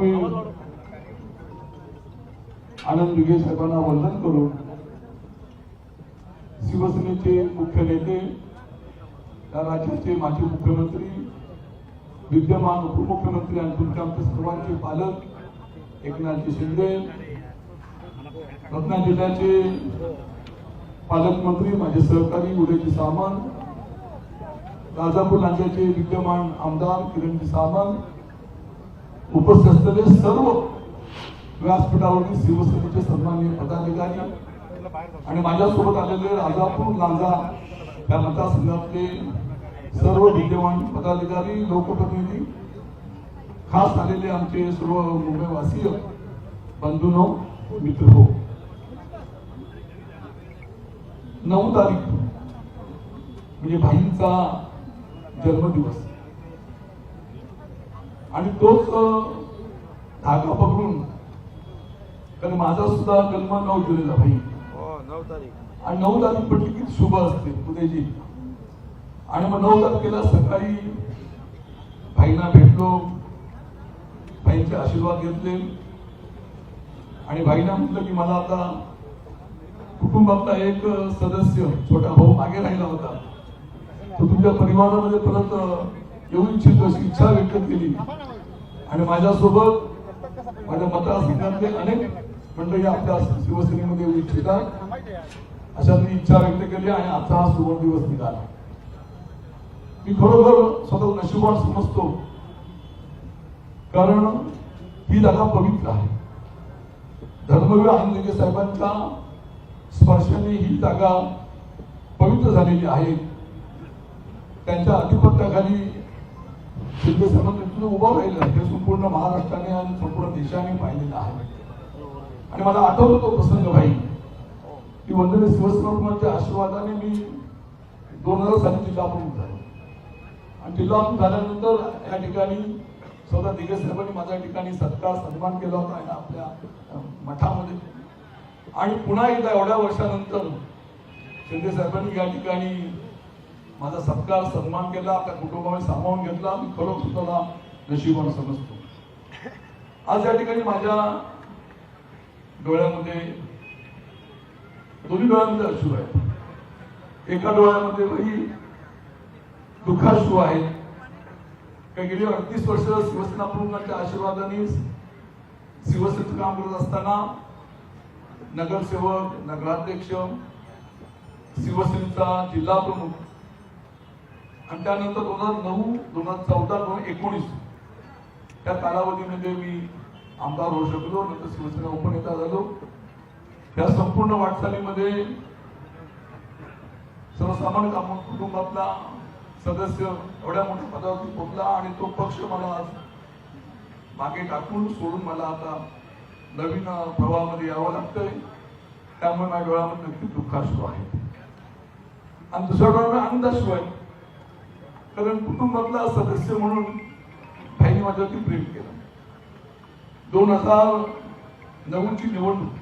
मी आनंद दिघे साहेबांना वंदन करून शिवसेनेचे मुख्य नेते या राज्याचे माजी मुख्यमंत्री विद्यमान उपमुख्यमंत्री आणि तुमचे आमचे सर्वांचे पालक एकनाथजी शिंदे रत्ना जिल्ह्याचे पालकमंत्री माझे सहकारी उदयजी सामंत राजापूर राज्याचे विद्यमान आमदार किरणजी सामंत उपस्थित असलेले सर्व व्यासपीठावरील शिवसेनेचे सन्माननीय पदाधिकारी आणि माझ्यासोबत आलेले राजापूर लांजा या मतदारसंघातले सर्व विद्यमान पदाधिकारी लोकप्रतिनिधी खास आलेले आमचे सर्व मुंबईवासीय बंधूनो मित्र हो नऊ तारीख म्हणजे भाईंचा जन्मदिवस. आणि तोच धागा पकडून कारण माझा सुद्धा जन्म नऊ जुलैला भाई. हो आणि नऊ तारीख म्हटली की शुभ असते उद्याची. आणि मग नऊ तारखेला सकाळी भाईंना भेटलो भाईंचे आशीर्वाद घेतले. आणि भाईंना म्हटलं की मला आता कुटुंबातला एक सदस्य छोटा भाऊ मागे राहिला होता. तो तुमच्या परिवारामध्ये परत येऊ इच्छितो अशी इच्छा व्यक्त केली. आणि माझ्यासोबत माझ्या मतदारसंघातले अनेक मंडळी आपल्या शिवसेनेमध्ये येऊ इच्छितात अशा मी इच्छा व्यक्त केली आणि आजचा हा सुवर्ण दिवस निघाला. मी खरोखर स्वतः नशिबान समजतो. कारण ही जागा पवित्र आहे. धर्मवीर आनंदगे साहेबांच्या स्पर्शाने ही जागा पवित्र झालेली आहे. त्यांच्या अधिपत्याखाली तिथे साहेबांचं नेतृत्व उभं राहिलं. हे संपूर्ण महाराष्ट्राने आणि संपूर्ण देशाने पाहिलेलं आहे. आणि मला आठवतो तो प्रसंग भाई. की वंदने शिवसेना आशीर्वादाने मी दोन हजार साली जिल्हा प्रमुख झालो. आणि जिल्हा प्रमुख झाल्यानंतर या ठिकाणी स्वतः दिगे साहेबांनी माझ्या ठिकाणी सत्कार सन्मान केला होता आणि आपल्या मठामध्ये. आणि पुन्हा एकदा एवढ्या वर्षानंतर शिंदे साहेबांनी या ठिकाणी माझा सत्कार सन्मान केला आपल्या कुटुंबामध्ये सामावून घेतला मी खरोखर स्वतःला नशिबान समजतो. आज या ठिकाणी माझ्या डोळ्यामध्ये दोन्ही डोळ्यामध्ये अश्रू आहेत. एका डोळ्यामध्ये वही दुःखाश्रू आहेत. काही गेली अडतीस वर्ष शिवसेना प्रमुखांच्या आशीर्वादाने शिवसेनेचं काम करत असताना नगरसेवक नगराध्यक्ष शिवसेनेचा जिल्हा प्रमुख आणि त्यानंतर दोन हजार नऊ दोन हजार चौदा दोन हजार एकोणीस त्या कालावधीमध्ये मी आमदार होऊ शकलो नंतर शिवसेना उपनेता झालो. या संपूर्ण वाटचालीमध्ये सर्वसामान्य काम कुटुंबातला सदस्य एवढ्या मोठ्या पदावरती पोहोचला आणि तो पक्ष मला आज मागे टाकून सोडून मला आता नवीन प्रवाहामध्ये यावं लागतंय. त्यामुळे माझ्या डोळ्यामध्ये नक्की दुःखाश्रू आहे. आणि दुसऱ्या डोळ्यामध्ये आनंदाश्रू आहे कारण कुटुंबातला सदस्य म्हणून त्यांनी माझ्यावरती प्रेम केलं. दोन हजार नऊची निवडणूक.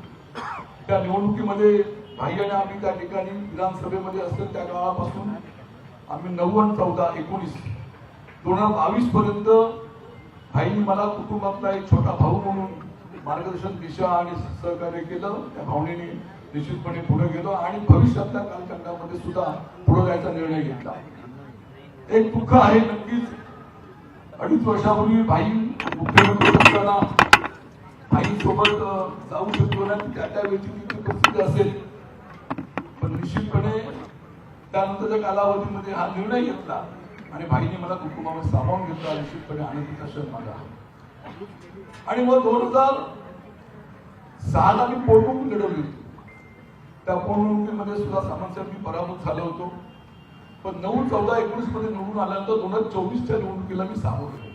त्या निवडणुकीमध्ये भाई आणि आम्ही त्या ठिकाणी विधानसभेमध्ये असेल त्या काळापासून आम्ही नव्वद चौदा एकोणीस. दोन हजार बावीस पर्यंत भाईनी मला कुटुंबातला एक छोटा भाऊ म्हणून मार्गदर्शन दिशा आणि सहकार्य केलं. त्या भावनेने निश्चितपणे पुढे गेलो आणि भविष्यातल्या कालखंडामध्ये सुद्धा पुढे जायचा निर्णय घेतला. एक दुःख आहे नक्कीच. अडीच वर्षापूर्वी भाई मुख्यमंत्री असताना आई सोबत जाऊ शकतो ना त्या त्या तिथे ती असेल. पण निश्चितपणे त्यानंतरच्या कालावधीमध्ये हा निर्णय घेतला आणि भाईने मला कुटुंबामध्ये सामावून घेतला निश्चितपणे आनंदीचा क्षण माझा. आणि मग दोन हजार सहाला मी पोटमुख लढवली. होती त्या पोटणुकीमध्ये सुद्धा सामान्य मी पराभूत झालो होतो. पण नऊ चौदा एकोणीसमध्ये निवडून आल्यानंतर दोन हजार चोवीसच्या निवडणुकीला मी सामोरं गेलो.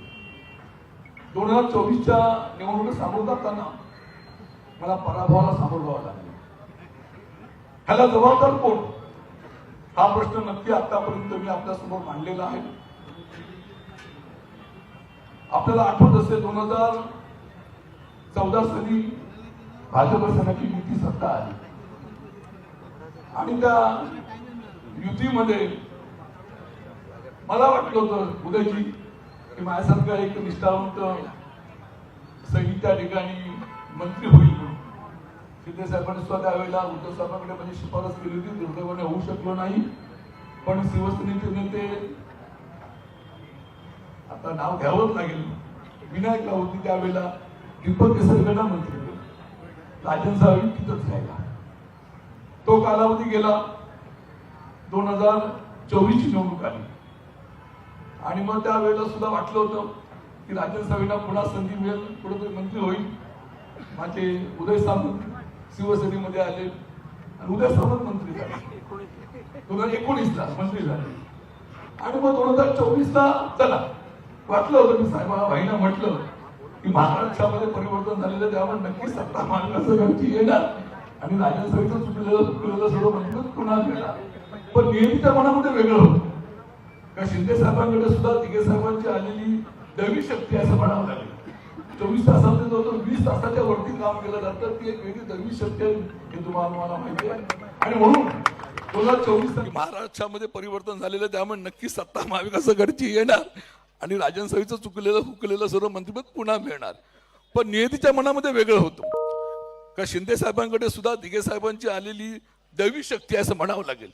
दोन हजार चोवीसच्या निवडणुकीत सामोरं जाताना मला पराभवाला सामोरं जावं लागलं. ह्याला जबाबदार कोण? हा प्रश्न नक्की आतापर्यंत मी आपल्यासमोर मांडलेला आहे. आपल्याला आठवत असेल दोन हजार चौदा साली भाजप सेनाची युती सत्ता आली. आणि त्या युतीमध्ये मला वाटलं होतं उदयजी की माझ्यासारखा एक निष्ठावंत सई त्या ठिकाणी मंत्री होईल म्हणून. शिंदे साहेबांनी सुद्धा त्यावेळेला उद्धव साहेबांकडे माझी शिफारस केली होती दुर्दैवाने होऊ शकलो नाही. पण शिवसेनेचे नेते आता नाव घ्यावंच लागेल. विनायक राऊत त्यावेळेला दीपक केसरकडे मंत्री राजन साहेब तिथंच राहिला. तो कालावधी गेला दोन हजार चोवीस ची निवडणूक आली. आणि मग त्यावेळेला सुद्धा वाटलं होतं की राज्यसभेला पुन्हा संधी मिळेल कुठेतरी मंत्री होईल. माझे उदय सामंत शिवसेनेमध्ये आले. आणि उदय सामंत मंत्री झाले. दोन हजार एकोणीसला मंत्री झाले. आणि मग दोन हजार चोवीसला चला. वाटलं होतं मी साहेबा भाईना म्हटलं की महाराष्ट्रामध्ये परिवर्तन झालेलं त्यामुळे नक्कीच सत्ता महाराष्ट्राची येणार. आणि राज्यसभेचं चुकलेलं चुकलेलं सर्व मंत्री पुन्हा मिळणार. पण त्या मनामध्ये वेगळं होतं. का शिंदे साहेबांकडे सुद्धा तिघे साहेबांची आलेली दैवी शक्ती असं म्हणावं लागेल. चोवीस तासामध्ये जवळजवळ वीस तासाच्या वरती काम केलं जातं ती एक वेगळी दैवी शक्ती आहे हे तुम्हाला मला माहिती आहे. आणि म्हणून दोन हजार चोवीस महाराष्ट्रामध्ये परिवर्तन झालेलं त्यामुळे नक्की सत्ता महाविकास येणार आणि राजन चुकलेलं हुकलेलं सर्व मंत्रिपद पुन्हा मिळणार. पण नियतीच्या मनामध्ये वेगळं होतं. का शिंदे साहेबांकडे सुद्धा दिघे साहेबांची आलेली दैवी शक्ती असं म्हणावं लागेल.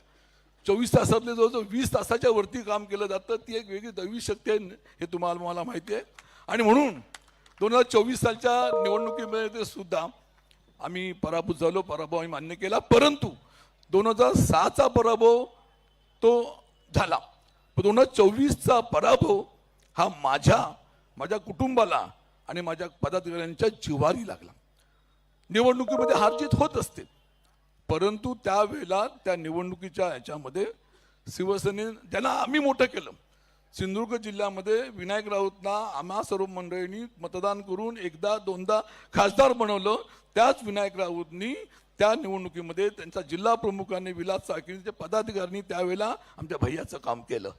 चोवीस तासातले जवळजवळ वीस तासाच्या वरती काम केलं जातं ती एक वेगळी दैवी शक्ती आहे हे तुम्हाला मला माहिती आहे. आणि म्हणून दोन हजार चोवीस सालच्या निवडणुकीमध्ये सुद्धा आम्ही पराभूत झालो पराभव आम्ही मान्य केला. परंतु दोन हजार सहाचा पराभव तो झाला. पण दोन हजार चोवीसचा पराभव हा माझ्या माझ्या कुटुंबाला आणि माझ्या पदाधिकाऱ्यांच्या जिवारी लागला. निवडणुकीमध्ये हार जीत होत असते परंतु त्यावेळेला त्या निवडणुकीच्या याच्यामध्ये शिवसेने ज्यांना आम्ही मोठं केलं सिंधुदुर्ग जिल्ह्यामध्ये विनायक राऊतना आम्हा सर्व मंडळींनी मतदान करून एकदा दोनदा खासदार बनवलं. त्याच विनायक राऊतनी त्या निवडणुकीमध्ये त्यांच्या जिल्हा प्रमुखांनी विलास साखरीचे पदाधिकाऱ्यांनी त्यावेळेला आमच्या भैयाचं काम केलं.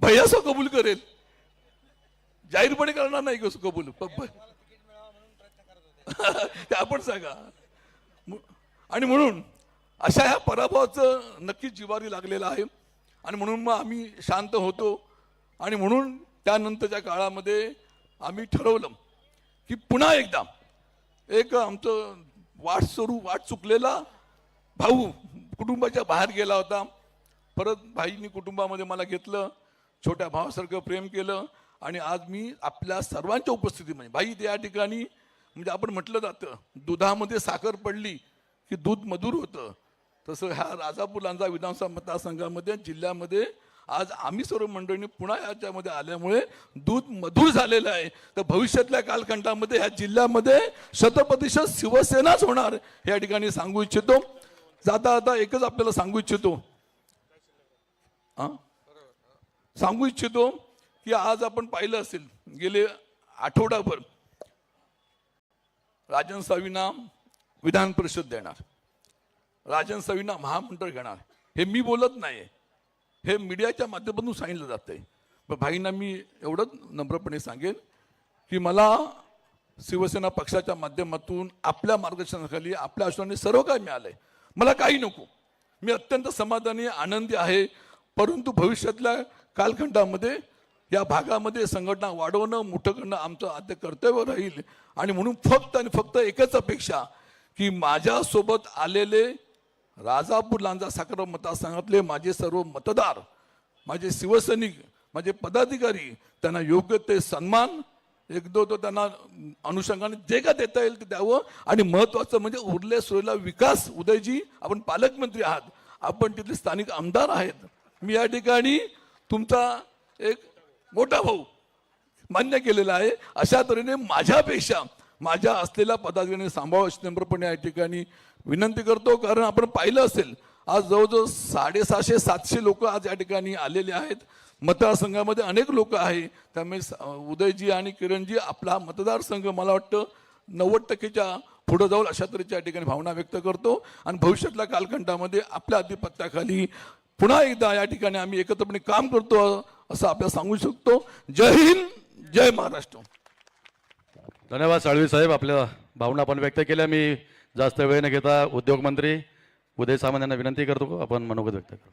भैयाचं कबूल करेल. जाहीरपणे करणार नाही कसं कबूल. आपण सांगा. आणि म्हणून अशा ह्या पराभवाचं नक्कीच जिवारी लागलेलं आहे. आणि म्हणून मग आम्ही शांत होतो. आणि म्हणून त्यानंतरच्या काळामध्ये आम्ही ठरवलं की पुन्हा एकदा एक आमचं वाट सुरू वाट चुकलेला भाऊ कुटुंबाच्या बाहेर गेला होता. परत भाईनी कुटुंबामध्ये मला घेतलं छोट्या भावासारखं प्रेम केलं. आणि आज मी आपल्या सर्वांच्या उपस्थितीमध्ये म्हणजे भाई त्या ठिकाणी म्हणजे आपण म्हटलं जातं दुधामध्ये साखर पडली की दूध मधुर होतं. तसं ह्या राजापूर लांजा विधानसभा मतदारसंघामध्ये जिल्ह्यामध्ये आज आम्ही सर्व मंडळींनी पुन्हा याच्यामध्ये आल्यामुळे दूध मधुर झालेलं आहे. तर भविष्यातल्या कालखंडामध्ये ह्या जिल्ह्यामध्ये शतप्रतिशत शिवसेनाच होणार या ठिकाणी सांगू इच्छितो. जाता जाता एकच आपल्याला सांगू इच्छितो. सांगू इच्छितो की आज आपण पाहिलं असेल गेले आठवडाभर राजन सावींना विधान परिषद देणार. राजन सविना महामंडळ घेणार. हे मी बोलत नाही हे मीडियाच्या माध्यमातून सांगितलं जातं आहे मग भाईंना मी एवढंच नम्रपणे सांगेन की मला शिवसेना पक्षाच्या माध्यमातून आपल्या मार्गदर्शनाखाली आपल्या आश्वाने सर्व काही आहे मला काही नको. मी अत्यंत समाधानी आनंदी आहे. परंतु भविष्यातल्या कालखंडामध्ये या भागामध्ये संघटना वाढवणं मोठं करणं आमचं आद्य कर्तव्य राहील. आणि म्हणून फक्त आणि फक्त एकच अपेक्षा की माझ्यासोबत आलेले राजापूर लांजा साखर मतदारसंघातले माझे सर्व मतदार माझे शिवसैनिक माझे पदाधिकारी त्यांना योग्य ते सन्मान एक दो तो त्यांना अनुषंगाने जे का देता येईल ते द्यावं. आणि महत्वाचं म्हणजे उरले सुरलेला विकास. उदयजी आपण पालकमंत्री आहात. आपण तिथले स्थानिक आमदार आहेत. मी या ठिकाणी तुमचा एक मोठा भाऊ मान्य केलेला आहे. अशा तऱ्हेने माझ्यापेक्षा माझ्या असलेल्या पदाधिकाऱ्यांनी सांभाळ नम्रपणे या ठिकाणी विनंती करतो कारण आपण पाहिलं असेल आज जवळजवळ साडेसहाशे सातशे लोक आज या ठिकाणी आलेले आहेत. मतदारसंघामध्ये अनेक लोक आहे. त्यामुळे उदयजी आणि किरणजी आपला मतदारसंघ मला वाटतं नव्वद टक्केच्या पुढं जाऊन अशा तऱ्हेच्या ठिकाणी भावना व्यक्त करतो. आणि भविष्यातल्या कालखंडामध्ये आपल्या आधिपत्याखाली पुन्हा एकदा या ठिकाणी आम्ही एकत्रपणे काम करतो असं आपल्याला सांगू शकतो. जय हिंद जय महाराष्ट्र. धन्यवाद साळवी साहेब आपल्या भावना आपण व्यक्त केल्या. मी जास्त वेळ न घेता उद्योगमंत्री उदय सामंत यांना विनंती करतो आपण मनोगत व्यक्त करू